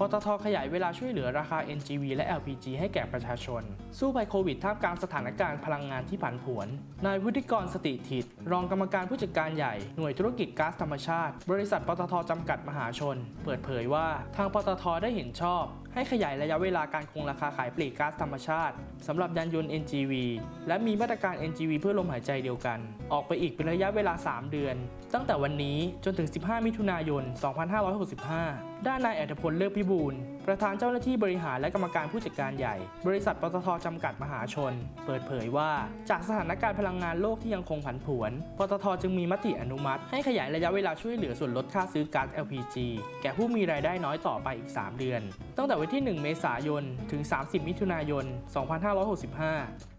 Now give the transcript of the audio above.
ปตทขยายเวลาช่วยเหลือราคา NGV และ LPG ให้แก่ประชาชน สู้ภัยโควิดท่ามกลางสถานการณ์พลังงานที่ผันผวน นายวุฒิกรสติถิต รองกรรมการผู้จัดการใหญ่ หน่วยธุรกิจก๊าซธรรมชาติ บริษัทปตทจำกัดมหาชน เปิดเผยว่าทางปตทได้เห็นชอบ ให้ขยายระยะเวลาการคงราคาขายปลีกก๊าซธรรมชาติสำหรับยานยนต์ NGV และมีมาตรการ NGV เพื่อลมหายใจเดียวกัน ออกไปอีกเป็นระยะเวลา 3 เดือน ตั้งแต่วันนี้จนถึง 15 มิถุนายน 2565 ด้านนายอัธพลเลิศพิบูล ประธานเจ้าหน้าที่บริหารและกรรมการผู้จัดการใหญ่ บริษัทปตทจำกัดมหาชน เปิดเผยว่า จากสถานการณ์พลังงานโลกที่ยังคงผันผวน ปตทจึงมีมติอนุมัติ ให้ขยายระยะเวลาช่วยเหลือส่วนลดค่าซื้อก๊าซ LPG แก่ผู้มีรายได้น้อยต่อไปอีก 3 เดือน ตั้งแต่วันที่ 1 เมษายน ถึง 30 มิถุนายน 2565